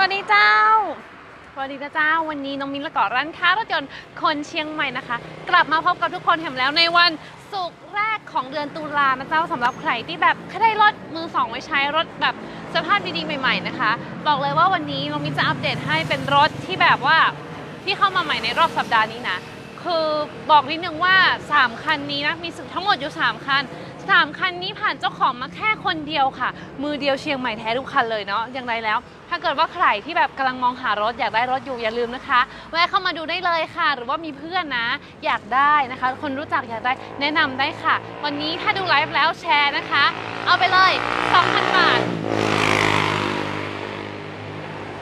วัสดีเจ้า สวัสดีเจ้า วันนี้น้องมิ้นและก่อร้านค้ารถยนต์คนเชียงใหม่นะคะ กลับมาพบกับทุกคนแถมแล้วในวันศุกร์แรกของเดือนตุลานะเจ้าสำหรับใครที่แบบแค่ได้รถมือสองไว้ใช้รถแบบสภาพดีๆใหม่ ๆนะคะ บอกเลยว่าวันนี้น้องมิ้นจะอัปเดตให้เป็นรถที่แบบว่าที่เข้ามาใหม่ในรอบสัปดาห์นี้นะ คือบอกนิดนึงว่า 3 คันนี้นะมีทั้งหมดอยู่ 3 คัน 3คันนี้ผ่านเจ้าของมาแค่คนเดียวค่ะ มือเดียวเชียงใหม่แท้ทุกคันเลยเนาะอย่างไรแล้ว ถ้าเกิดว่าใครที่แบบกำลังมองหารถอยากได้รถอยู่อย่าลืมนะคะแวะเข้ามาดูได้เลยค่ะ หรือว่ามีเพื่อนนะ อยากได้นะคะ คนรู้จักอยากได้แนะนำได้ค่ะ วันนี้ถ้าดูไลฟ์แล้วแชร์นะคะ เอาไปเลย2,000บาท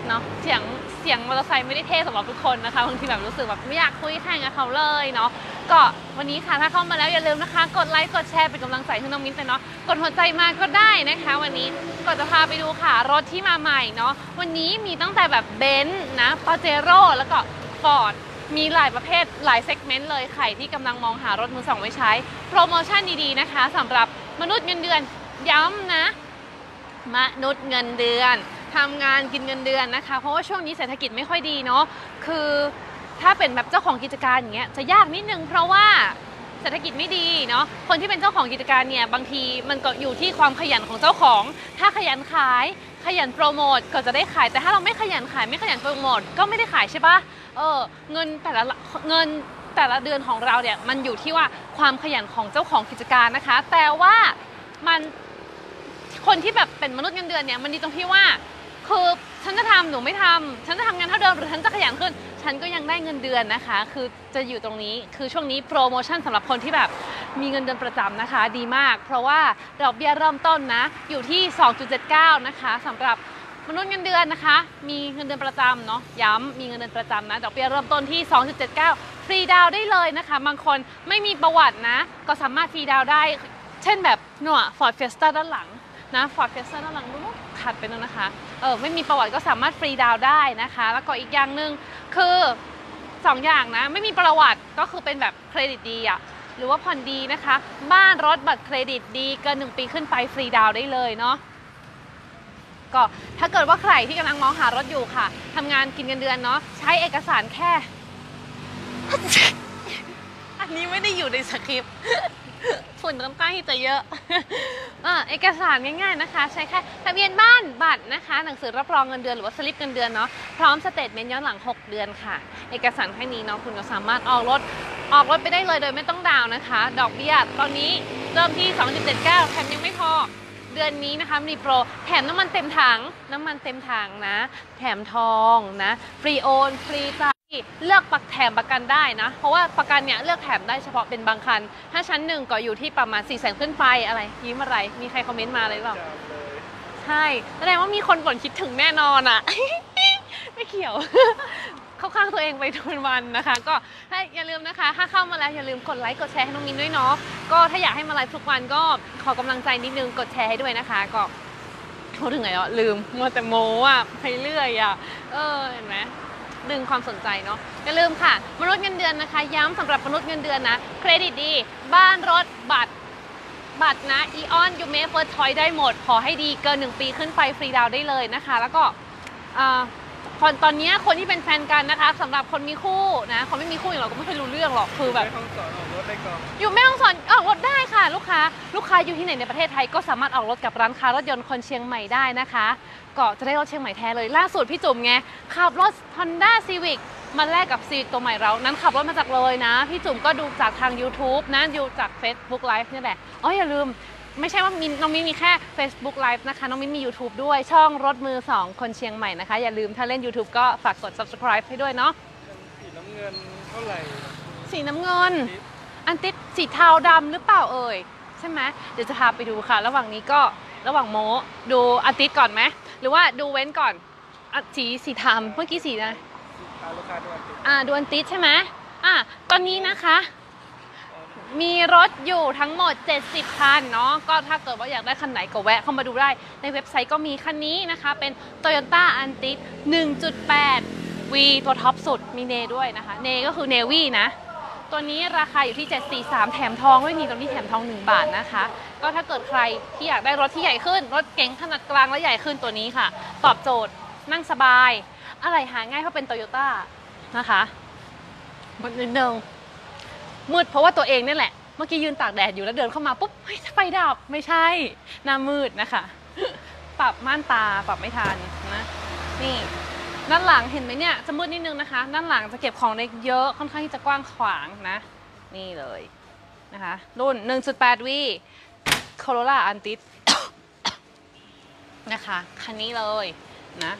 เนาะเสียงเสียงมอเตอร์ไซค์ไม่ได้เท่สำหรับทุกคนนะคะบางทีแบบรู้สึกแบบไม่อยากคุยแข่งกับเขาเลยเนาะก็วันนี้ค่ะถ้าเข้ามาแล้วอย่าลืมนะคะ กดไลค์กดแชร์เป็นกำลังใจให้น้องมิ้นท์เนาะกดหัวใจมาก็ได้นะคะ วันนี้ก็จะพาไปดูค่ะ รถที่มาใหม่เนาะวันนี้มีตั้งแต่แบบเบนซ์นะปาเจโร่แล้วก็ฟอร์ดมีหลายประเภทหลายเซกเมนต์เลยใครที่กำลังมองหารถมือสองไว้ใช้ โปรโมชั่นดีๆนะคะสำหรับมนุษย์เงินเดือนย้ำนะ มนุษย์เงินเดือน ทำงานกินเงินเดือนนะคะ เพราะว่าช่วงนี้เศรษฐกิจไม่ค่อยดีเนาะคือถ้าเป็นแบบเจ้าของกิจการอย่างเงี้ยจะยากนิดนึงเพราะว่าเศรษฐกิจไม่ดีเนาะ คนที่เป็นเจ้าของกิจการเนี่ยบางทีมันก็อยู่ที่ความขยันของเจ้าของ ถ้าขยันขาย ขยันโปรโมทก็จะได้ขาย แต่ถ้าเราไม่ขยันขายไม่ขยันโปรโมทก็ไม่ได้ขายใช่ปะเออเงินแต่ละเงินแต่ละเดือนของเราเนี่ยมันอยู่ที่ว่าความขยันของเจ้าของกิจการนะคะ แต่ว่ามันคนที่แบบเป็นมนุษย์เงินเดือนเนี่ยมันดีตรงที่ว่า คือฉันจะทำหนูไม่ทำฉันจะทำงานเท่าเดิมหรือฉันจะขยันขึ้น ฉันก็ยังได้เงินเดือนนะคะ คือจะอยู่ตรงนี้คือช่วงนี้โปรโมชั่นสำหรับคนที่แบบมีเงินเดือนประจำนะคะ ดีมาก เพราะว่าดอกเบี้ยเริ่มต้นนะ อยู่ที่ 2.79 นะคะสำหรับมนุษย์เงินเดือนนะคะ มีเงินเดือนประจำเนาะย้ำมีเงินเดือนประจำนะดอกเบี้ยเริ่มต้นที่ 2.79 ฟรีดาวน์ได้เลยนะคะ บางคนไม่มีประวัตินะ ก็สามารถฟรีดาวน์ได้ เช่นแบบหน่วฟอร์ดเฟสต้าด้านหลังนะฟอร์ดเฟสต้าด้านหลังนู้นขัดไปนู้นนะคะ เออไม่มีประวัติก็สามารถฟรีดาวได้นะคะ แล้วก็อีกอย่างหนึ่งคือสองอย่างนะ ไม่มีประวัติก็คือเป็นแบบเครดิตดีอะหรือว่าผ่อนดีนะคะ บ้านรถบัตรเครดิตดีเกิน 1 ปีขึ้นไปฟรีดาวได้เลยเนาะก็ถ้าเกิดว่าใครที่กำลังมองหารถอยู่ค่ะทำงานกินเงินเดือนเนาะใช้เอกสารแค่ อันนี้ไม่ได้อยู่ในสคริปต์ ฝุ่นค่อนข้างที่จะเยอะอ่าเอกสารง่ายๆนะคะ ใช้แค่ทะเบียนบ้านบัตรนะคะ หนังสือรับรองเงินเดือนหรือว่าสลิปเงินเดือนเนาะพร้อมสเตทเมนต์ย้อนหลัง 6 เดือนค่ะ เอกสารแค่นี้เนาะคุณก็สามารถออกรถออกรถไปได้เลยโดยไม่ต้องดาวนะคะ ดอกเบี้ยตอนนี้เริ่มที่ 2.79แถมยังไม่พอเดือนนี้นะคะมีโปรแถมน้ำมันเต็มถังน้ำมันเต็มถังนะ แถมทองนะฟรีโอนฟรีจ่าย เลือกปักแถมประกันได้นะ เพราะว่าประกันเนี่ยเลือกแถมได้เฉพาะเป็นบางคัน ถ้าชั้นหนึ่งก็อยู่ที่ประมาณ4ี่แสนขึ้นไปอะไรยิ้มอะไร มีใครคอมเมนต์มาเลยหรือเปล่าใช่แสดงว่ามีคนบ่นคิดถึงแน่นอนอะไม่เกี่ยว เข้าข้างตัวเองไปทุกวันนะคะ ก็ถ้าอย่าลืมนะคะ ถ้าเข้ามาแล้วอย่าลืมกดไลค์กดแชร์ให้น้องมินด้วยเนาะก็ถ้าอยากให้มาไลฟ์ทุกวันก็ขอกำลังใจนิดนึงกดแชร์ให้ด้วยนะคะ ก็พูดถึงไงอะลืมมัวแต่โมอะไปเรื่อยอะเออเห็นไหม ดึงความสนใจเนาะอย่าลืมค่ะ มนุษย์เงินเดือนนะคะ ย้ำสำหรับมนุษย์เงินเดือนนะ เครดิตดี บ้านรถบัตรบัตรนะอีออนยูเมเฟิร์สชอยได้หมด ขอให้ดีเกิน 1 ปีขึ้นไปฟรีดาวได้เลยนะคะ แล้วก็คนตอนนี้คนที่เป็นแฟนกันนะคะสำหรับคนมีคู่นะคนไม่มีคู่อย่างเราก็ไม่เคอยรู้เรื่องหรอกคือแบบ ไม่ต้องสอนออกรถได้ก่อนอยู่แม่ฮ่องสอนออกรถได้ค่ะ ลูกค้า ลูกค้าอยู่ที่ไหนในประเทศไทยก็สามารถออกรถกับร้านค้ารถยนต์คนเชียงใหม่ได้นะคะ ก็จะได้รถเชียงใหม่แท้เลยล่าสุดพี่จุ๋มไงขับรถ Honda Civic มาแลกกับ Civic ตัวใหม่เรา นั้นขับรถมาจากเลยนะ พี่จุ๋มก็ดูจากทาง YouTube นะดูจาก Facebook Live นี่แหละอ๋ออย่าลืมไม่ใช่ว่ามินน้องมิ้นมีแค่ Facebook Live นะคะ น้องมิ้นมี YouTube ด้วยช่องรถมือ 2 คนเชียงใหม่นะคะ อย่าลืมถ้าเล่น YouTube ก็ฝากกด subscribe ให้ด้วยเนาะสีน้ำเงินเท่าไหร่ สีน้ำเงินนิด อันติดสีเทาดำหรือเปล่าเอ่ยใช่ไหมเดี๋ยวจะพาไปดูค่ะ ระหว่างนี้ก็ระหว่างโมดูอันติดก่อนไหมหรือว่าดูเว้นก่อนอะสีสีทำเมื่อกี้สีอะไรพาลูกค้าด้วยติดอ่าดูอันติดใช่ไหมอะตอนนี้นะคะ มีรถอยู่ทั้งหมด 70 คันเนาะก็ถ้าเกิดว่าอยากได้คันไหนก็แวะเข้ามาดูได้ในเว็บไซต์ก็มีคันนี้นะคะ เป็น Toyota a n t i 1.8 V ตัวท็อปสุดมีเนด้วยนะคะ เนก็คือเนวีนะ ตัวนี้ราคาอยู่ที่ 743 แถมทองด้วยนี่ตรงนี้แถมทอง 1 บาทนะคะ ก็ถ้าเกิดใครที่อยากได้รถที่ใหญ่ขึ้น รถเก๋งขนาดกลางและใหญ่ขึ้นตัวนี้ค่ะ ตอบโจทย์นั่งสบาย อะไรหาง่ายเพราะเป็นโตโยต้านะคะมันนิดนึงมืดเพราะว่าตัวเองนี่แหละ เมื่อกี้ยืนตากแดดอยู่แล้วเดินเข้ามาปุ๊บเฮ้ยไฟดับไม่ใช่หน้ามืดนะคะ ปรับม่านตาปรับไม่ทันนะ นี่ ด้านหลังเห็นไหมเนี่ยจะมืดนิดนึงนะคะ ด้านหลังจะเก็บของได้เยอะค่อนข้างที่จะกว้างขวางนะ นี่เลยนะคะ รุ่น 1.8วีโคโรล่าอันติสนะคะคันนี้เลยนะ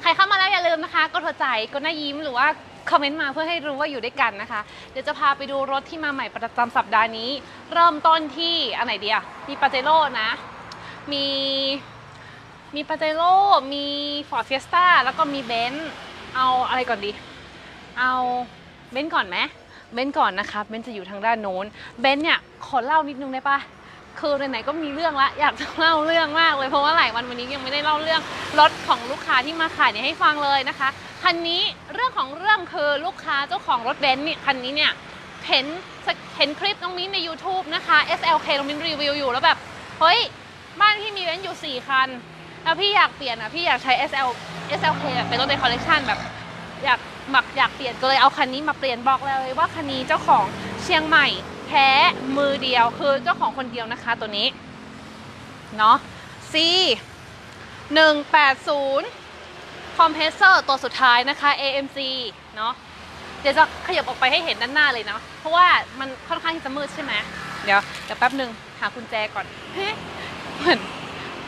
ใครเข้ามาแล้วอย่าลืมนะคะ กดหัวใจกดหน้ายิ้มหรือว่าคอมเมนต์มาเพื่อให้รู้ว่าอยู่ด้วยกันนะคะ เดี๋ยวจะพาไปดูรถที่มาใหม่ประจำสัปดาห์นี้ เริ่มต้นที่อันไหนดีอะมีปาเจโร่นะ มี มีปาเจโร่มีฟอร์ดเฟียสต้าแล้วก็มีเบนซ์เอาอะไรก่อนดี เอาเบนซ์ก่อนไหมเบนซ์ก่อนนะคะเบนซ์จะอยู่ทางด้านโน้นเบนซ์เนี่ยขอเล่านิดนึงได้ปะคือไหนๆก็มีเรื่องละอยากจะเล่าเรื่องมากเลยเพราะว่าหลายวันวันนี้ยังไม่ได้เล่าเรื่องรถของลูกค้าที่มาขายเนี่ยให้ฟังเลยนะคะคันนี้เรื่องของเรื่องคือลูกค้าเจ้าของรถเบนซ์นี่คันนี้เนี่ยเห็นเห็นคลิปน้องมิ้นใน YouTube นะคะ SLK น้องมิ้นรีวิวอยู่แล้วแบบ เฮ้ย บ้านพี่มีเบนซ์อยู่สี่คัน แล้วพี่อยากเปลี่ยนอะพี่อยากใช้ SL SLK แบบเป็นรถในคอลเลกชันแบบอยากหมักอยากเปลี่ยนก็เลยเอาคันนี้มาเปลี่ยนบอกเลยว่าคันนี้เจ้าของเชียงใหม่แท้มือเดียวคือเจ้าของคนเดียวนะคะตัวนี้เนาะ C 180คอมเพรสเซอร์ตัวสุดท้ายนะคะ AMC เนาะเดี๋ยวจะขยับออกไปให้เห็นด้านหน้าเลยเนาะเพราะว่ามันค่อนข้างจะมืดใช่ไหมเดี๋ยวเดี๋ยวแป๊บหนึ่งหากุญแจก่อนเฮ้เหมือน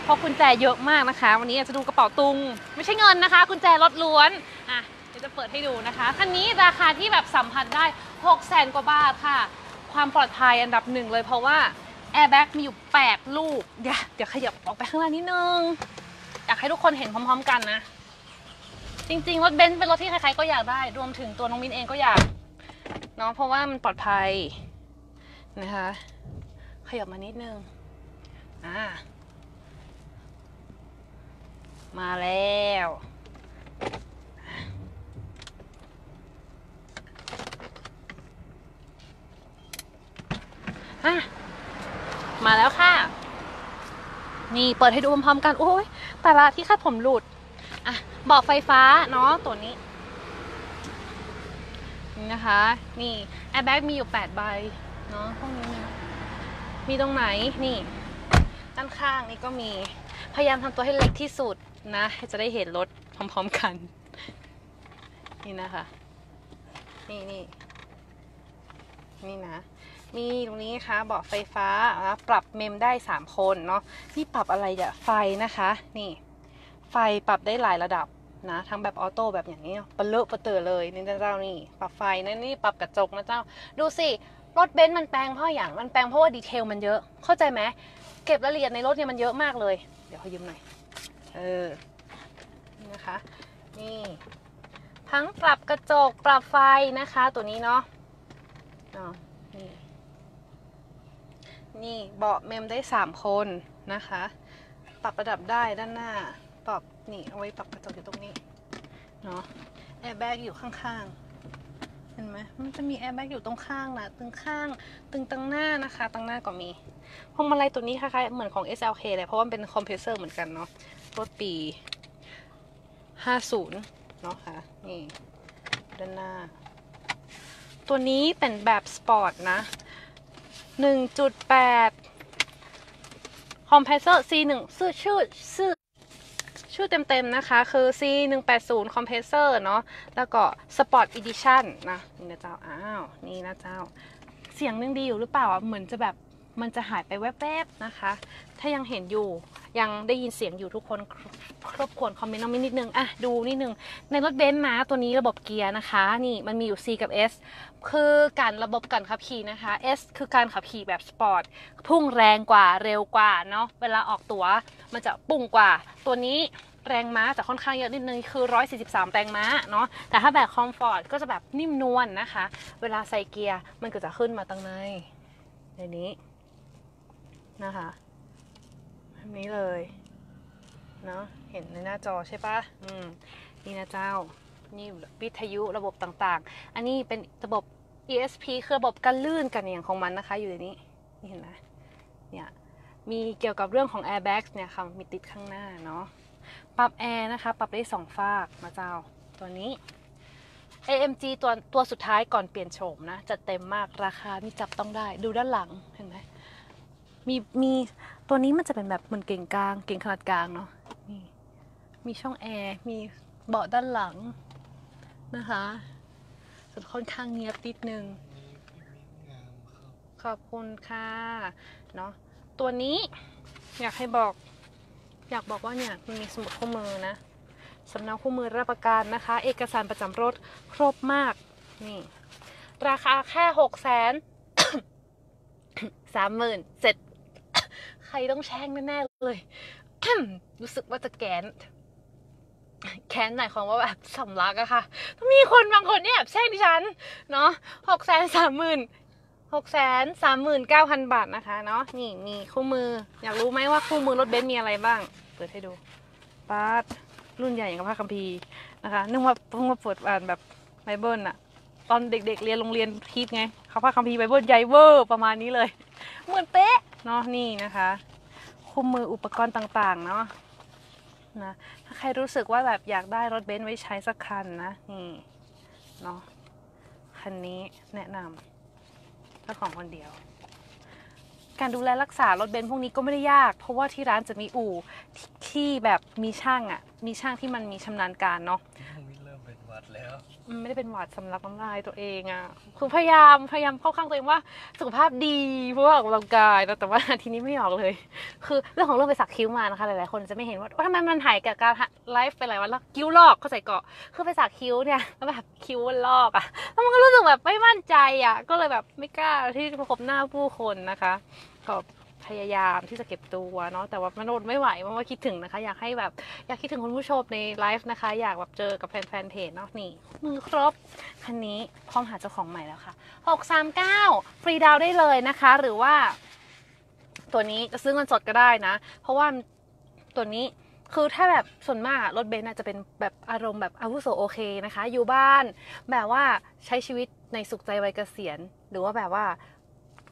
พราะกุญแจเยอะมากนะคะ วันนี้จะดูกระเป๋าตุง ไม่ใช่เงินนะคะ กุญแจรถล้วนอะเดี๋ยวจะเปิดให้ดูนะคะคันนี้ราคาที่แบบสัมผัสได้6 0แสนกว่าบาทค่ะ ความปลอดภัยอันดับหนึ่งเลยเพราะว่าแอร์แบ็กมีอยู่ 8 ลูก เดี๋ยวเดี๋ยวขยับออกไปข้างหน้านิดนึง อยากให้ทุกคนเห็นพร้อม ๆ กันนะ จริงๆ รถเบนซ์เป็นรถที่ใครๆก็อยากได้ รวมถึงตัวน้องมินเองก็อยากเนาะเพราะว่ามันปลอดภัยนะคะ ขยับมานิดนึงอ่า มาแล้ว อะ มาแล้วค่ะ นี่เปิดให้ดูพร้อมๆกัน โอ้ยแต่ละที่คาดผมหลุด อะเบอกไฟฟ้าเนาะตัวนี้นี่นะคะ นี่แอร์แบ็กมีอยู่ 8 ใบ เนาะพวกนี้นะมีตรงไหน นี่ ด้านข้างนี่ก็มี พยายามทำตัวให้เล็กที่สุด นะให้จะได้เห็นรถพร้อมๆกัน นี่นะคะ นี่นี่นี่นะ มีตรงนี้นะคะเบาะไฟฟ้านะปรับเมมได้ 3 คนเนาะนี่ปรับอะไรอะไฟนะคะ นี่ ไฟปรับได้หลายระดับนะ ทั้งแบบออโต้แบบอย่างนี้เนาะปะเลอะปะเตอเลยนี่เจ้านี่ ปรับไฟนะนี่ปรับกระจกนะเจ้า ดูสิรถเบนซ์มันแปลงเพราะอย่างมันแปลงเพราะว่าดีเทลมันเยอะ เข้าใจไหมเก็บรายละเอียดในรถเนี่ยมันเยอะมากเลย เดี๋ยวเขายืมหน่อย เออนี่นะคะนี่ทั้งปรับกระจกปรับไฟนะคะตัวนี้เนาะนี่นี่เบาะเมมได้ 3 คนนะคะ ปรับระดับได้ด้านหน้า ปรับนี่เอาไว้ปรับกระจกอยู่ตรงนี้เนาะแอร์แบ็กอยู่ข้างๆ เห็นไหมมันจะมีแอร์แบ็กอยู่ตรงข้างนะตึงข้าง ตึงตังหน้านะคะ ตังหน้าก็มีพวงมาลัยตัวนี้คล้ายๆเหมือนของ SLK เลยเพราะว่ามันเป็นคอมเพรสเซอร์เหมือนกันเนาะ รถปี 50 เนาะค่ะ นี่ ด้านหน้า ตัวนี้เป็นแบบสปอร์ตนะ 1.8คอมเพรสเซอร์ C1 ชื่อชื่อชื่อชื่อเต็มๆนะคะ คือ C180 Compressor เนาะ แล้วก็ Sport Edition นะ นี่นะเจ้า อ้าว นี่นะเจ้า เสียงยังดีอยู่หรือเปล่า เหมือนจะแบบ มันจะหายไปแวบๆนะคะ ถ้ายังเห็นอยู่ยังได้ยินเสียงอยู่ทุกคนครบควรคอมเมนต์น้องมินนิดนึงอะดูนิดนึง ในรถเบนซ์นะตัวนี้ระบบเกียร์นะคะ นี่มันมีอยู่ C กับ S คือการระบบการขับขี่นะคะ S คือการขับขี่แบบสปอร์ตพุ่งแรงกว่าเร็วกว่าเนาะเวลาออกตัวมันจะปุ่งกว่า ตัวนี้แรงม้าจะค่อนข้างเยอะนิดนึงคือ 143 แรงม้าเนาะแต่ถ้าแบบคอมฟอร์ตก็จะแบบนิ่มนวลนนะคะ เวลาใส่เกียร์มันก็จะขึ้นมาตั้งในในนี้ นะคะแบบนี้เลยเนาะเห็นในหน้าจอใช่ปะอืมนี่นะเจ้า นี่วิทยุระบบต่างๆ อันนี้เป็นระบบ ESP คือระบบการลื่นกันอย่างของมันนะคะ อยู่ในนี้นี่เห็นไหมเนี่ยมีเกี่ยวกับเรื่องของ airbags เนี่ยค่ะมีติดข้างหน้าเนาะปรับแอร์นะคะ ปรับได้สองฝากมาเจ้าตัวนี้ AMG ตัวตัวสุดท้ายก่อนเปลี่ยนโฉมนะจัดเต็มมากราคานี่จับต้องได้ดูด้านหลังเห็นไหม มีมีตัวนี้มันจะเป็นแบบเหมือนเก่งกลาง เก่งขนาดกลางเนาะนี่มีช่องแอร์มีเบาะด้านหลังนะคะส่วนค่อนข้างเนียบนิดนึงขอบคุณค่ะเนาะตัวนี้อยากให้บอก อยากบอกว่าเนี่ยมันมีสมุดคู่มือนะสำเนาคู่มือรับประกันนะคะ เอกสารประจำรถครบมากนี่ ราคาแค่หกแสนสามหมื่นเสร็จ ใครต้องแช่งแน่ๆเลย รู้สึกว่าจะแกนแค้นหมายความว่าแบบสำลักอะค่ะมีคนบางคนเนี่ยแบบแช่งดิฉัน เนาะหกแสนสามหมื่นหกแสนสามหมื่นเก้าพันบาทนะคะ เนาะนี่มีคู่มือ อยากรู้ไหมว่าคู่มือรถเบนซ์มีอะไรบ้าง เปิดให้ดูปาดรุ่นใหญ่อย่างกับพระคัมภีร์นะคะนึกว่าเพิ่งมาเปิดอ่านแบบไบเบิลอะตอนเด็กๆเรียนโรงเรียนคิดไงเขาพระคัมภีร์ไบเบิลใหญ่เวอร์ประมาณนี้เลย เหมือนเป๊ะ เนาะนี่นะคะคู่มืออุปกรณ์ต่างๆเนาะนะถ้าใครรู้สึกว่าแบบอยากได้รถเบนซ์ไว้ใช้สักคันนะนี่เนาะคันนี้แนะนำเจ้าของคนเดียว การดูแลรักษารถเบนซ์พวกนี้ก็ไม่ได้ยาก เพราะว่าที่ร้านจะมีอู่ที่แบบมีช่างอะมีช่างที่มันมีชำนาญการเนาะเริ่มเป็นวัดแล้ว ไม่ได้เป็นหวัดสำลักน้ำลายตัวเองอะคือพยายามพยายามเข้าข้างตัวเองว่าสุขภาพดีเพราะว่าออกกำลังกายนะแต่ว่าทีนี้ไม่ออกเลย คือเรื่องของเรื่องไปสักคิ้วมานะคะหลายๆคนจะไม่เห็นว่าทำไมมันหายกับการไลฟ์ไปหลายวันแล้วคิ้วลอกเข้าใจเกาะคือไปสักคิ้วเนี่ยแล้วแบบคิ้วมันลอกอะแล้วมันก็รู้สึกแบบไม่มั่นใจอะก็เลยแบบไม่กล้าที่จะพบหน้าผู้คนนะคะก็ พยายามที่จะเก็บตัวเนาะแต่ว่ามันอดไม่ไหวเพราะว่าคิดถึงนะคะ อยากให้แบบอยากคิดถึงคุณผู้ชมในไลฟ์นะคะ อยากแบบเจอกับแฟนๆเพจเนาะนี่มือครบคันนี้พร้อมหาเจ้าของใหม่แล้วค่ะ 639 ฟรีดาวได้เลยนะคะ หรือว่า ตัวนี้จะซื้อเงินสดก็ได้นะ เพราะว่าตัวนี้คือถ้าแบบส่วนมากรถเบนซ์จะเป็นแบบอารมณ์แบบอาวุโสโอเคนะคะ อยู่บ้านแบบว่าใช้ชีวิตในสุขใจวัยเกษียณ หรือว่าแบบว่า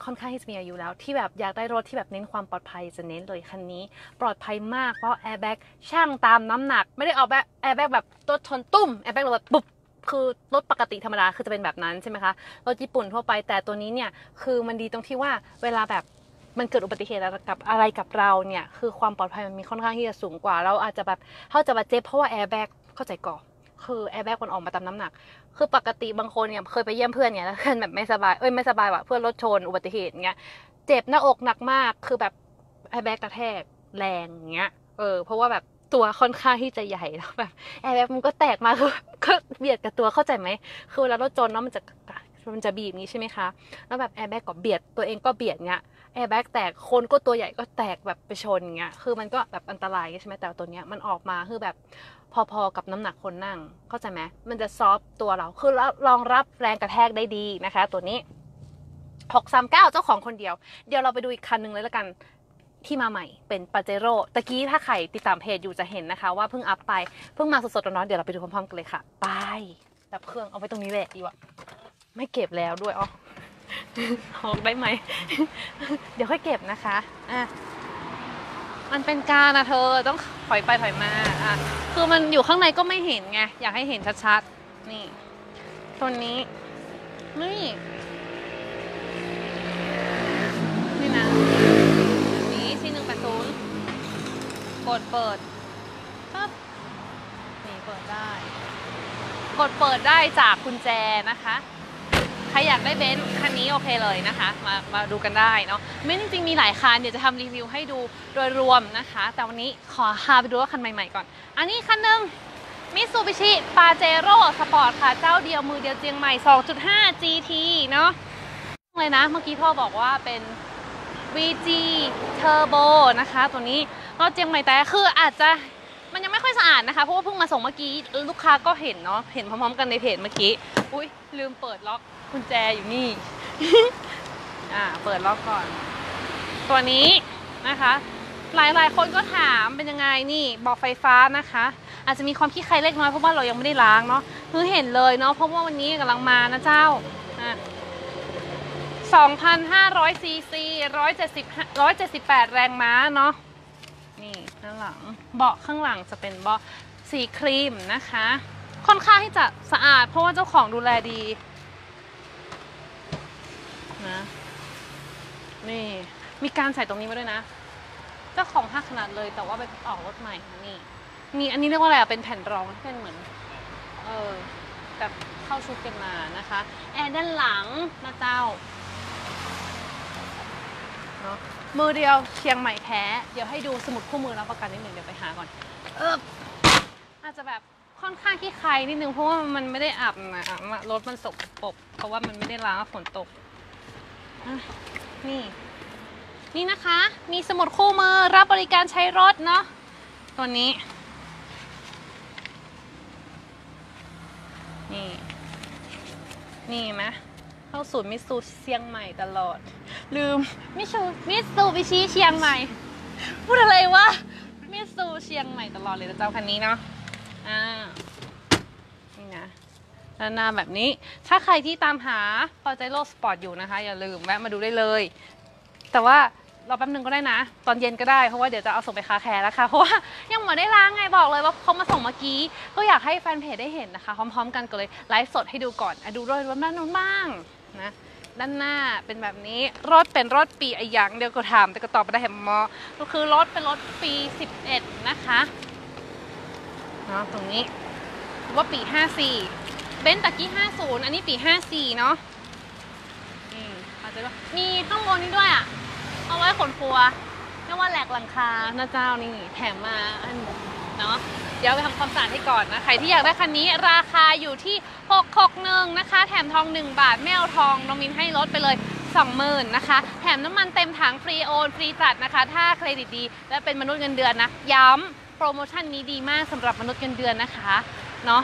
ค่อนข้างที่จะมีอายุแล้ว ที่แบบอยากได้รถที่แบบเน้นความปลอดภัยจะเน้นเลยคันนี้ ปลอดภัยมากเพราะแอร์แบ็กช่างตามน้ำหนัก ไม่ได้ออกแบบแอร์แบ็กแบบรถชนตุ้มแอร์แบ็กแบบปุ๊บคือรถปกติธรรมดาคือจะเป็นแบบนั้นใช่ไหมคะรถญี่ปุ่นทั่วไปแต่ตัวนี้เนี่ยคือมันดีตรงที่ว่าเวลาแบบมันเกิดอุบัติเหตุกับอะไรกับเราเนี่ยคือความปลอดภัยมันมีค่อนข้างที่จะสูงกว่า เราอาจจะแบบเขาจะบาดเจ็บเพราะว่าแอร์แบ็กเข้าใจก่อน คือแอร์แบ็กมันออกมาตามน้ำหนัก คือปกติบางคนเนี่ยเคยไปเยี่ยมเพื่อนเนี่ยแล้วเพื่อนแบบไม่สบายเอ้ยไม่สบายว่ะเพื่อนรถชนอุบัติเหตุเงี้ยเจ็บหน้าอกหนักมาก คือแบบแอร์แบ็กกระแทกแรงเงี้ยเออเพราะว่าแบบตัวค่อนข้างที่จะใหญ่แล้วแบบแอร์แบ็กมันก็แตกมาคือก็เบียดกับตัวเข้าใจไหมคือเวลารถจนเนาะมันจะมันจะบีบนี้ใช่ไหมคะ แล้วแบบแอร์แบ็กก็เบียดตัวเองก็เบียดเงี้ยแอร์แบ็กแตกคนก็ตัวใหญ่ก็แตกแบบไปชนเงี้ย คือมันก็แบบอันตรายใช่ไหมแต่ตัวเนี้ยมันออกมาคือแบบ พอๆกับน้ำหนักคนนั่ง เข้าใจไหมมันจะซอฟตัวเรา คือรองรับแรงกระแทกได้ดีนะคะ ตัวนี้639เจ้าของคนเดียว เดี๋ยวเราไปดูอีกคันหนึ่งเลยละกันที่มาใหม่เป็นปาเจโร่ตะกี้ถ้าใครติดตามเพจอยู่จะเห็นนะคะว่าเพิ่งอัพไป เพิ่งมาสดๆร้อนๆเดี๋ยวเราไปดูพร้อมๆกันเลยค่ะ ไปดับเครื่องเอาไว้ตรงนี้แหละดีกว่าไม่เก็บแล้วด้วยอ๋อออกได้ไหม เดี๋ยวค่อยเก็บนะคะ อะ มันเป็นการนะเธอต้องถอยไปถอยมาอะคือมันอยู่ข้างในก็ไม่เห็นไงอยากให้เห็นชัดๆนี่ตัวนี้นี่นี่นะนี่ซีหนึ่งแปดศูนย์กดเปิดปั๊บนี่เปิดได้ กดเปิดได้จากกุญแจนะคะ ครอยากได้เบนซ์คันนี้โอเคเลยนะคะ มามาดูกันได้เนาะเบนซ์จริงๆ มีหลายคันเดี๋ยวจะทำรีวิวให้ดูโดยรวมนะคะ แต่วันนี้ขอพาไปดูว่าคันใหม่ๆก่อน อันนี้คันหนึ่งมิตซูบิชิปาเจโร่สปอร์ตค่ะ เจ้าเดียวมือเดียวเจียงใหม่ 2.5 GT เนาะเลยนะ เมื่อกี้พ่อบอกว่าเป็น VG Turbo นะคะ ตัวนี้รถเจียงใหม่แต่คืออาจจะมันยังไม่ค่อยสะอาดนะคะ เพราะว่าเพิ่งมาส่งเมื่อกี้ ลูกค้าก็เห็นเนาะเห็นพร้อมๆกันในเพจเมื่อกี้ อุ้ยลืมเปิดล็อก กุญแจอยู่นี่ อ่า เปิดล็อกก่อน ตัวนี้นะคะ หลายๆคนก็ถามเป็นยังไงนี่บอกไฟฟ้านะคะ อาจจะมีความขี้ใครเล็กน้อยเพราะว่าเรายังไม่ได้ล้างเนาะคือเห็นเลยเนาะเพราะว่าวันนี้กำลังมานะเจ้าอะ2,500ซีซี170 178 แรงม้าเนาะนี่ด้านหลังเบาะข้างหลังจะเป็นเบาะสีครีมนะคะ ค่อนข้างที่จะสะอาดเพราะว่าเจ้าของดูแลดี นะ นี่มีการใส่ตรงนี้มาด้วยนะ เจ้าของห้าขนาดเลยแต่ว่าไปออกรถใหม่นะนี่ มีอันนี้เรียกว่าอะไรอะเป็นแผ่นรองที่เป็นเหมือน เออแบบเข้าชุดกันมานะคะ แอร์ด้านหลังนะเจ้าเนอะมือเดียวเชียงใหม่แท้ เดี๋ยวให้ดูสมุดคู่มือรับประกันนิดหนึ่งเดี๋ยวไปหาก่อน เอออาจจะแบบค่อนข้างขี้ใครนิดนึงเพราะว่ามันไม่ได้อาบนะรถมันสกปรกเพราะว่ามันไม่ได้ล้างฝนตก อะนี่ นี่นะคะ มีสมุดคู่มือรับบริการใช้รถเนาะ ตัวนี้ นี่ นี่ไหมเข้าศูนย์มิตซูเชียงใหม่ตลอด ลืม มิชูมิตซูบิชิเชียงใหม่ พูดอะไรวะ มิตซูเชียงใหม่ตลอดเลยนะเจ้าคันนี้เนาะ อ่า ด้านหน้าแบบนี้ ถ้าใครที่ตามหา p a j e r o Sport อยู่นะคะ อย่าลืมแวะมาดูได้เลย แต่ว่ารอแป๊บนึงก็ได้นะ ตอนเย็นก็ได้ เพราะว่าเดี๋ยวจะเอาส่งไปคาแคร์แล้วค่ะ เพราะว่ายังไม่ได้ล้างไงบอกเลยว่าเขามาส่งเมื่อกี้ ก็อยากให้แฟนเพจได้เห็นนะคะ พร้อมๆ กันก็เลยไลฟ์สดให้ดูก่อนอะดูรถรถด้านนู้นบ้างนะ ด้านหน้าเป็นแบบนี้ รถเป็นรถปีอะยังเดี๋ยวก็ถาม แต่ก็ตอบไม่ได้แฮมมอก็คือรถเป็นรถปี 11 นะคะ เนาะตรงนี้ว่าปี 54 เบนซ์ตะกี้ 50 อันนี้ปี 54 เนาะอืมอาจจะว่ามีข้างบนนี้ด้วยอะ เอาไว้ขนครัวเรียกว่าแหลกหลังคานะเจ้านี่แถมมาอันเนาะเดี๋ยวไปทำความสะอาดให้ก่อนนะ ใครที่อยากได้คันนี้ราคาอยู่ที่ 661 นะคะ แถมทอง 1 บาท ไม่เอาทองน้องมินให้ลดไปเลย20,000นะคะ แถมน้ำมันเต็มถังฟรีโอนฟรีจัดนะคะ ถ้าเครดิตดี และเป็นมนุษย์เงินเดือนนะ ย้ำโปรโมชั่นนี้ดีมากสำหรับมนุษย์เงินเดือนนะคะ เนาะ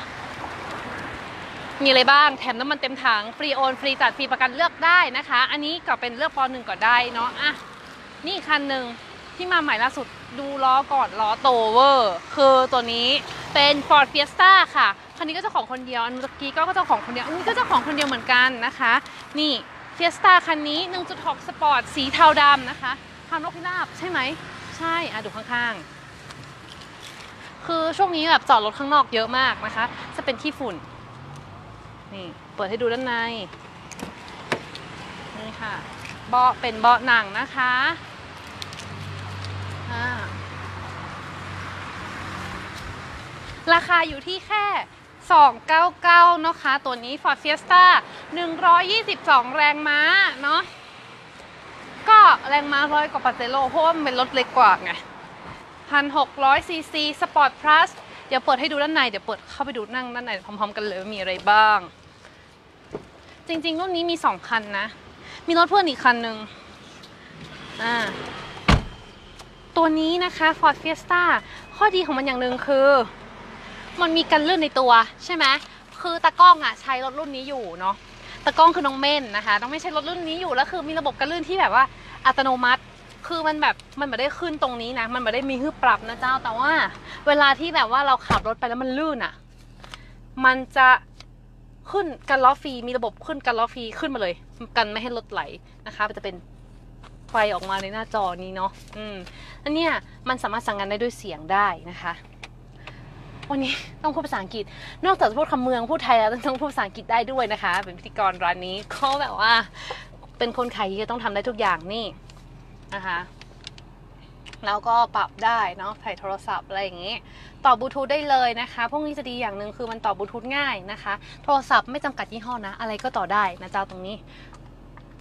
มีอะไรบ้างแถมน้ำมันเต็มถังฟรีโอนฟรีจัดฟรีประกันเลือกได้นะคะ อันนี้ก็เป็นเลือกปอหนึ่งก็ได้เนาะอะนี่คันหนึ่งที่มาใหม่ล่าสุดดูล้อก่อนล้อโตเวอร์ คือตัวนี้เป็น Ford Fiesta ค่ะ คันนี้ก็เจ้าของคนเดียว อันเมื่อกี้ก็เจ้าของคนเดียว อันนี้ก็เจ้าของคนเดียวเหมือนกันนะคะ นี่ Fiesta คันนี้ 1.6 สปอร์ต สีเทาดำนะคะทำนกพิราบใช่ไหม ใช่ อะ ดูข้างๆ คือช่วงนี้แบบจอดรถข้างนอกเยอะมากนะคะ จะเป็นขี้ฝุ่น นี่เปิดให้ดูด้านใน นี่ค่ะ เบาะเป็นเบาะหนังนะคะราคาอยู่ที่แค่ 299 นะคะ ตัวนี้ Ford Fiesta 122 แรงม้าเนาะ ก็แรงม้าร้อยกว่าปาเจโร่เพราะว่ามันเป็นรถเล็กกว่าไง 1,600 ซีซี สปอร์ตพลัส เดี๋ยวเปิดให้ดูด้านใน เดี๋ยวเปิดเข้าไปดูนั่งด้านในพร้อมๆกันเลยว่ามีอะไรบ้าง จริง ๆ รุ่นนี้มีสองคันนะ มีรถเพื่อนอีกคันหนึ่งอ่าตัวนี้นะคะ Ford Fiesta ข้อดีของมันอย่างหนึ่งคือ มันมีกันลื่นในตัวใช่ไหมคือตากล้องอะใช้รถรุ่นนี้อยู่เนาะตากล้องคือน้องเม่นนะคะน้องเม่นใช้รถรุ่นนี้อยู่แล้วคือมีระบบกันลื่นที่แบบว่าอัตโนมัติ คือมันแบบมันไม่ได้ขึ้นตรงนี้นะ มันไม่ได้มีให้ปรับนะเจ้าแต่ว่า เวลาที่แบบว่าเราขับรถไปแล้วมันลื่นอะ มันจะ ขึ้นกันล้อฟรีมีระบบขึ้นกันล้อฟรีขึ้นมาเลย กันไม่ให้รถไหลนะคะมันจะเป็นไฟออกมาในหน้าจอนี้เนาะอืมอันเนี้ยมันสามารถสั่งงานได้ด้วยเสียงได้นะคะ วันนี้ต้องพูดภาษาอังกฤษ นอกจากจะพูดคำเมืองพูดไทยแล้วต้องพูดภาษาอังกฤษได้ด้วยนะคะ เป็นพิธีกรร้านนี้เขาแบบว่า เป็นคนขายจะต้องทำได้ทุกอย่างนี่นะคะ แล้วก็ปรับได้เนาะใส่โทรศัพท์อะไรอย่างนี้ ต่อบลูทูธได้เลยนะคะ พวกนี้จะดีอย่างหนึ่งคือมันต่อบลูทูธง่ายนะคะ โทรศัพท์ไม่จำกัดยี่ห้อนะ อะไรก็ต่อได้นะเจ้าตรงนี้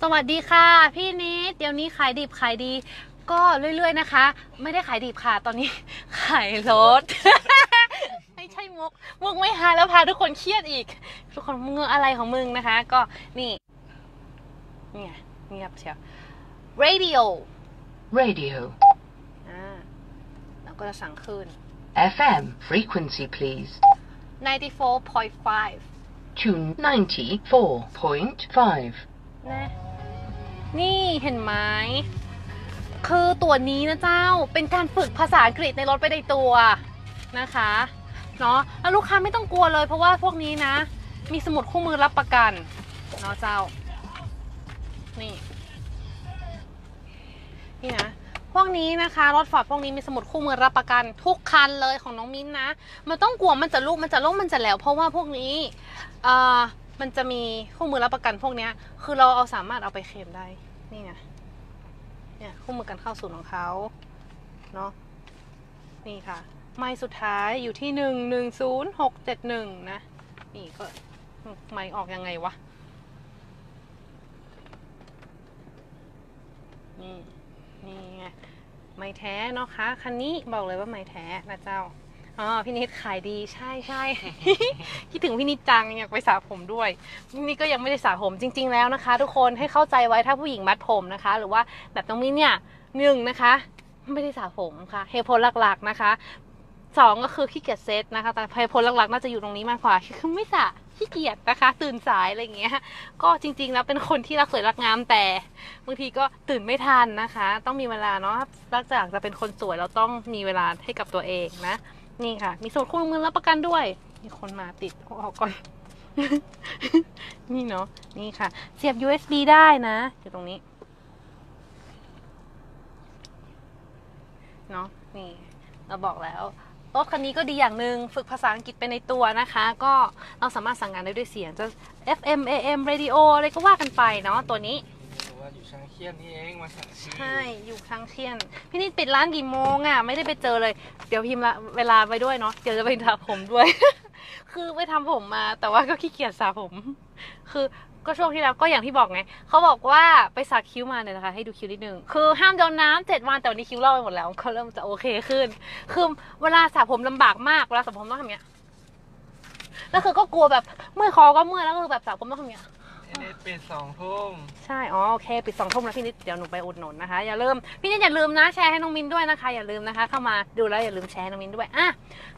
สวัสดีค่ะ พี่นิด เดี๋ยวนี้ขายดิบขายดี ก็เรื่อยๆนะคะ ไม่ได้ขายดิบค่ะ ตอนนี้ขายรถไม่ใช่มุก มุกไม่หาแล้วพาทุกคนเครียดอีก ทุกคนมึงอะไรของมึงนะคะ ก็นี่เนี่ไงเงียบเชียว radio Radio. อ่าแล้วก็จะสั่งขึ้น FM. Frequency, please. 94.5 Tune 94.5. นะ นี่เห็นไหม คือตัวนี้นะเจ้า เป็นการฝึกภาษาอังกฤษในรถไปในตัวนะคะ เนาะแล้วลูกค้าไม่ต้องกลัวเลยเพราะว่าพวกนี้นะ มีสมุดคู่มือรับประกัน เนาะเจ้า นี่ นี่นะพ วกนี้นะคะรถฟอร์ดพวกนี้มีสมุดคู่มือรับประกันทุกคันเลยของน้องมิ้นนะ มันต้องกลัวมันจะลูกมันจะล่มมันจะแล้ว เพราะว่าพวกนี้เอ่อมันจะมีคู่มือรับประกันพวกเนี้ยคือเราเอาสามารถเอาไปเคลมได้นี่ไงเนี่ยคู่มือการเข้าศูนย์ของเขาเนาะนี่ค่ะ ไม่สุดท้ายอยู่ที่หนึ่งหนึ่งศูนย์หกเจ็ดหนึ่งนะ นี่ก็ไม่ออกยังไงวะนี่นี่ไง ไม่แท้เนาะคะคันนี้บอกเลยว่าไม่แท้นะเจ้าอ๋อพี่นิดขายดีใช่ใช่ คิดถึงพี่นิดจังอยากไปสระผมด้วยนี่ก็ยังไม่ได้สระผมจริง ๆ แล้วนะคะ ทุกคนให้เข้าใจไว้ถ้าผู้หญิงมัดผมนะคะ หรือว่าแบบน้องมิ้เนี่ยหนึ่งนะคะไม่ได้สระผมค่ะเหตุผลหลักๆนะคะสองก็คือขี้เกียจเซตนะคะแต่เหตุผลหลักๆน่าจะอยู่ตรงนี้มากกว่าคือไม่สระ ขี้เกียจนะคะ ตื่นสายอะไรเงี้ย ก็จริง ๆ แล้วเป็นคนที่รักสวยรักงามแต่บางทีก็ตื่นไม่ทันนะคะ ต้องมีเวลาเนาะนอกจากจะเป็นคนสวยเราต้องมีเวลาให้กับตัวเองนะ นี่ค่ะ มีสูตรคู่มือรับประกันด้วย มีคนมาติดออกก่อน นี่เนาะนี่ค่ะ เสียบ USB ได้นะอยู่ตรงนี้เนาะนี่เราบอกแล้ว ถคันนี้ก็ดีอย่างหนึ่งฝึกภาษาอังกฤษไปในตัวนะคะ ก็เราสามารถสั่งงานได้ด้วยเสียงจะ FM AM radio อะไรก็ว่ากันไปเนาะตัวนี้แต่ว่าอยู่ช่างเคียนนี่เองมาสั่งชื่อใช่อยู่ทางเที่ยนพี่นิดปิดร้านกี่โมงอะไม่ได้ไปเจอเลย เดี๋ยวพิมพ์ละเวลาไปด้วยเนาะเดี๋ยวจะไปสระผมด้วย คือไปทำผมมา แต่ว่าก็ขี้เกียจสระผม คือ ก็ช่วงที่แล้วก็อย่างที่บอกไงเขาบอกว่าไปสักคิ้วมาเนี่ยนะคะ ให้ดูคิ้วนิดนึงคือห้ามโดนน้ำเจ็ดวันแต่วันนี้คิ้วลอกไปหมดแล้วก็เริ่มจะโอเคขึ้น คือเวลาสระผมลำบากมากเวลาสระผมต้องทำอย่างเงี้ยแล้วคือก็กลัวแบบเมื่อยคอก็เมื่อยแล้วก็คือแบบสระผมต้องทำอย่างเงี้ยเอเนปิดสองทุ่ม ใช่ อ๋อ โอเค ปิดสองทุ่มแล้วพี่นิด เดี๋ยวหนูไปอุดหนุนนะคะ อย่าลืม พี่นิดอย่าลืมนะ แชร์ให้น้องมินด้วยนะคะ อย่าลืมนะคะ เข้ามาดูแล้วอย่าลืมแชร์ให้น้องมินด้วย อะ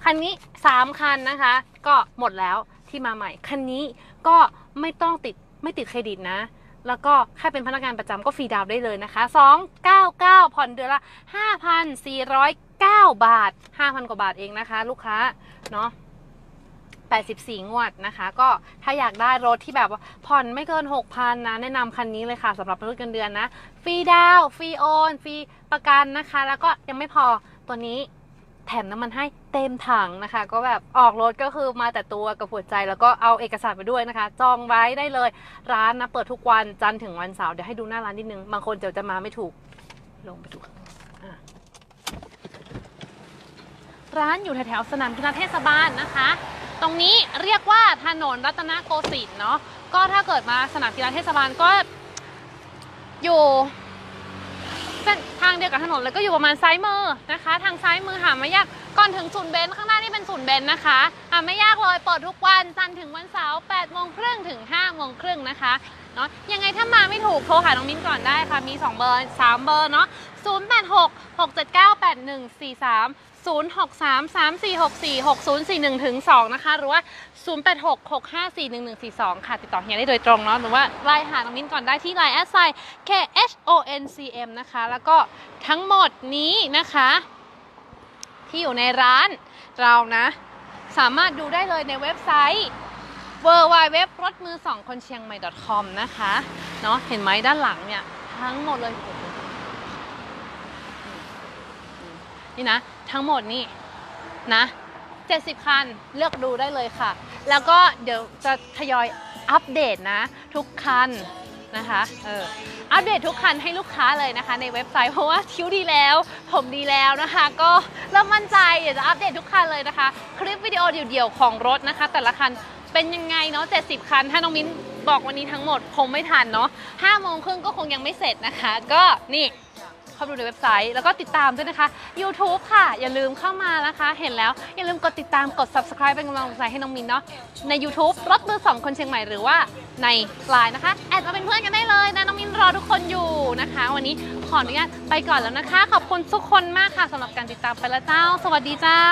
คันนี้สามคันนะคะ ก็หมดแล้วที่มาใหม่ คันนี้ก็ไม่ต้องติด ไม่ติดเครดิตนะ แล้วก็แค่เป็นพนักงานประจำก็ฟรีดาวน์ได้เลยนะคะ 299 ผ่อนเดือนละ 5,409 บาท 5,000 กว่าบาทเองนะคะ ลูกค้าเนาะ84 งวดนะคะ ก็ถ้าอยากได้รถที่แบบว่าผ่อนไม่เกิน 6,000 นะ แนะนำคันนี้เลยค่ะสำหรับรถเงินเดือนนะ ฟรีดาวน์ฟรีโอน ฟรีประกันนะคะ แล้วก็ยังไม่พอตัวนี้ แถมน้ำมันให้เต็มถังนะคะ ก็แบบออกรถก็คือมาแต่ตัวกับหัวใจ แล้วก็เอาเอกสารไปด้วยนะคะ จองไว้ได้เลย ร้านนะเปิดทุกวันจันทร์ถึงวันเสาร์เดี๋ยวให้ดูหน้าร้านนิดนึง บางคนเดี๋ยวจะมาไม่ถูก ลงไปดูร้านอยู่แถวๆสนามกีฬาเทศบาลนะคะ ตรงนี้เรียกว่าถนนรัตนโกสินทร์เนาะก็ถ้าเกิดมาสนามกีฬาเทศบาลก็อยู่ เส้นทางเดียวกับถนนเลยก็อยู่ประมาณซ้ายมือนะคะ ทางซ้ายมือหาไม่ยากก่อนถึงศูนย์เบนซ์ข้างหน้านี่เป็นศูนย์เบนซ์นะคะหาไม่ยากเลยเปิดทุกวันจันทร์ถึงวันเสาร์8โมงครึ่งถึง5โมงครึ่งนะคะเนาะยังไงถ้ามาไม่ถูกโทรหาน้องมิ้นก่อนได้ค่ะมี 2 เบอร์ 3 เบอร์เนาะ086 679 8143 063 3464 6041ถึง2นะคะ หรือว่า 086 654 1142 ค่ะ ติดต่อเฮียได้โดยตรงเนาะหรือว่าไลน์หาน้องมิ้นก่อนได้ที่ไลน์แอดไซ K H O N C M นะคะ แล้วก็ทั้งหมดนี้นะคะ ที่อยู่ในร้านเรานะ สามารถดูได้เลยในเว็บไซต์ w w w รถมือสองคนเชียงใหม่ .com นะคะเนาะเห็นไหมด้านหลังเนี่ย ทั้งหมดเลยนี่นะ ทั้งหมดนี่นะ70 คันเลือกดูได้เลยค่ะ แล้วก็เดี๋ยวจะทยอยอัปเดตนะ ทุกคันนะคะเอออัปเดตทุกคันให้ลูกค้าเลยนะคะ ในเว็บไซต์เพราะว่าคิ้วดีแล้ว ผมดีแล้วนะคะ ก็เริ่มมั่นใจอยากจะอัปเดตทุกคันเลยนะคะ คลิปวิดีโอเดี่ยวๆของรถนะคะ แต่ละคันเป็นยังไงเนาะ70 คัน ถ้าน้องมิ้นบอกวันนี้ทั้งหมดคงไม่ทันเนาะ5โมงครึ่งก็คงยังไม่เสร็จนะคะ ก็นี่ เข้าดูในเว็บไซต์ แล้วก็ติดตามด้วยนะคะ YouTube ค่ะ อย่าลืมเข้ามานะคะ เห็นแล้ว อย่าลืมกดติดตามกด subscribe เป็นกำลังใจให้น้องมินเนาะใน YouTube รถมือสองคนเชียงใหม่หรือว่าในไลน์นะคะ แอดมาเป็นเพื่อนกันได้เลยนะน้องมินรอทุกคนอยู่นะคะ วันนี้ขออนุญาตไปก่อนแล้วนะคะ ขอบคุณทุกคนมากค่ะสำหรับการติดตามไปแล้วเจ้า สวัสดีเจ้า